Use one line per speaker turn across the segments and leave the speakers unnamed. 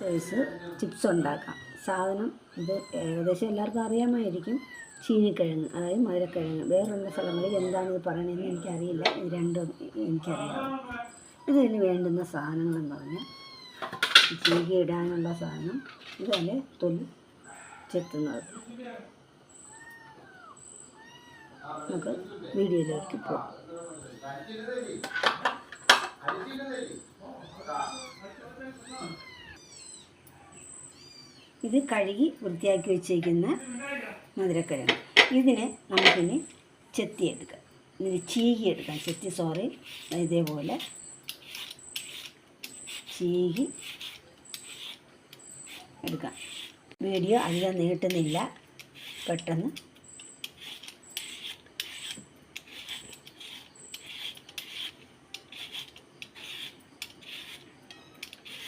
Size chips ഉണ്ടാക്കാം. സാധനം ഇത് ഏകദേശം എല്ലാവർക്കും അറിയാമായിരിക്കും. ചീനിക്കിഴങ്ങ് അതായത് മധുരക്കിഴങ്ങ്. വേറുള്ള സ്ഥലങ്ങളിൽ എന്താണ് ഇത് പറയണതെന്ന് എനിക്കറിയില്ല. ഇത് രണ്ടും എനിക്കറിയാം. ഇതിന് വേണ്ടുന്ന സാധനങ്ങളെന്ന് പറഞ്ഞാൽ ചീകി ഇടാനുള്ള സാധനം. ഇതല്ലേ തൊലി ചെത്തുന്നത്. നമുക്ക് വീഡിയോയിലേക്ക് പോകാം. ഇത് കഴുകി വൃത്തിയാക്കി വെച്ചേക്കുന്ന മധുരക്കിഴങ്ങ്. ഇതിനെ നമുക്കിനി ചെത്തി ചെത്തിയെടുക്കാം ഇതിന് ചീകിയെടുക്കാം ചെത്തി സോറി ഇതേപോലെ ചീകി എടുക്കാം. വീഡിയോ അധികം നീട്ടുന്നില്ല. പെട്ടെന്ന്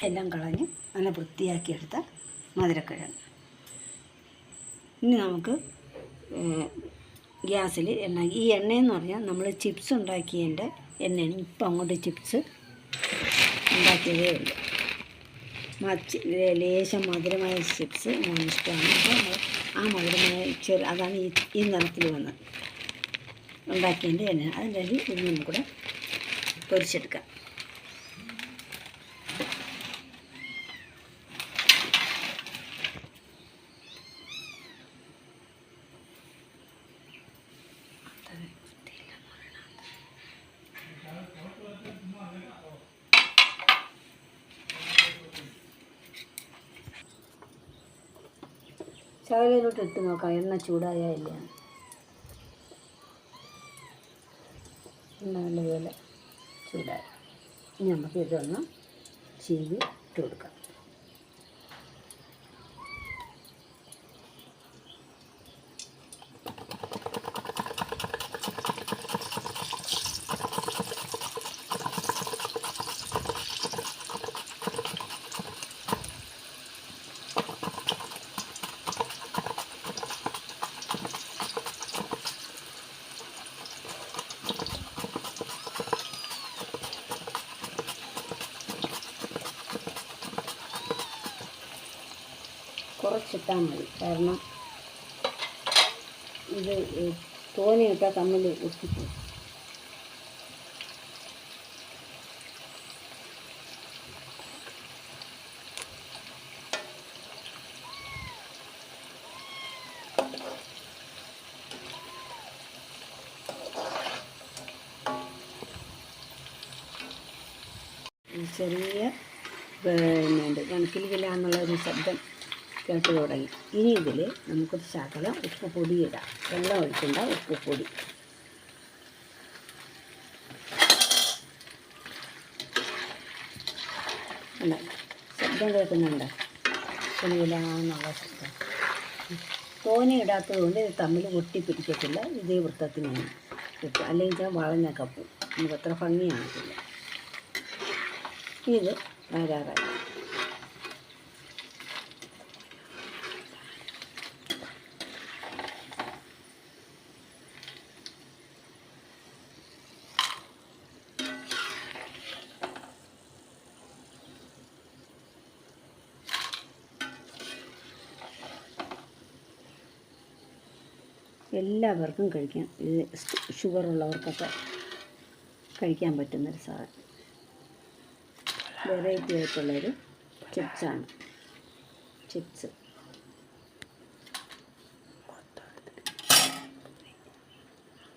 എല്ലാം കളഞ്ഞ് നല്ല വൃത്തിയാക്കിയെടുത്ത മധുരക്കിഴങ്ങ്. ഇനി നമുക്ക് ഗ്യാസിൽ എണ്ണ ഈ എണ്ണയെന്ന് പറഞ്ഞാൽ നമ്മൾ ചിപ്സ് ഉണ്ടാക്കിയതിന്റെ എണ്ണയാണ്. ഇപ്പം അങ്ങോട്ട് ചിപ്സ് ഉണ്ടാക്കിയതേ ഉള്ളൂ. മച്ച് ലേശം മധുരമായ ചിപ്സ് ഞാൻ ഇഷ്ടമാണ് അപ്പോൾ നമ്മൾ ആ മധുരമായ ചെറു അതാണ് ഈ ഈ നിറത്തിൽ വന്നത് ഉണ്ടാക്കിയതിന്റെ എണ്ണ അതിന്റെ ഇത് നമുക്കൂടെ പൊരിച്ചെടുക്കാം. ശകലയിലോട്ട് ഇട്ട് നോക്കാം. എണ്ണ ചൂടായ ഇല്ല? എണ്ണ നല്ലപോലെ ചൂടായി. ഇനി നമുക്ക് ഇതൊന്ന് ചീവി ഇട്ട് കൊടുക്കാം. കുറച്ചിട്ടാൽ മതി. കാരണം ഇത് തോനെയിട്ടാൽ തമ്മിൽ ഒട്ടിപ്പോകും ചെറിയ പിന്നെ കണക്കിൽ കിലാന്നുള്ള ഒരു ശബ്ദം. കേട്ട് തുടങ്ങി. ഇനി ഇതിൽ നമുക്കൊരു ശകലം ഉപ്പ് പൊടി ഇടാം. വെള്ളം ഒഴിക്കണ്ട ഉപ്പ് പൊടി അല്ല ശബ്ദം കേൾക്കുന്നുണ്ട്? കിളിയിലാന്നുള്ള ശബ്ദം തോനെ ഇടാത്തത് കൊണ്ട് ഇത് തമ്മിൽ ഒട്ടിപ്പിടിക്കത്തില്ല. ഇതേ വൃത്തത്തിനാണ് കിട്ടും അല്ലെങ്കിൽ വളഞ്ഞ കപ്പും നമുക്ക് അത്ര ഭംഗിയാണ് ഇത് വരാറായി. എല്ലാവർക്കും കഴിക്കാം. ഇത് ഷുഗർ ഉള്ളവർക്കൊക്കെ കഴിക്കാൻ പറ്റുന്നൊരു സാധനം. വെറൈറ്റി ആയിട്ടുള്ളൊരു ചിപ്സാണ് ചിപ്സ്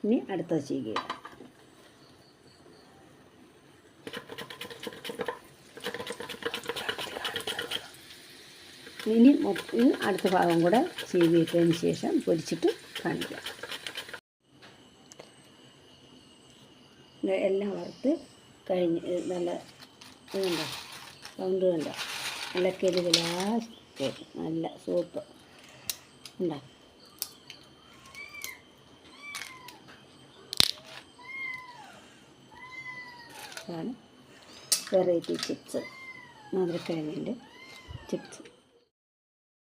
ഇനി അടുത്ത ചെയ്യുക ഇനി അടുത്ത ഭാഗം കൂടെ ചീവിയിട്ടതിന് ശേഷം പൊരിച്ചിട്ട് കാണിക്കാം എല്ലാം വറുത്ത് കഴിഞ്ഞ് നല്ല ഇതുണ്ടോ സൗണ്ട് കണ്ടോ? നല്ല കെരുവിലാ നല്ല സൂപ്പ്. ഉണ്ടോ വെറൈറ്റി ചിപ്സ്. മധുരക്കിഴങ്ങിന്റെ ചിപ്സ്.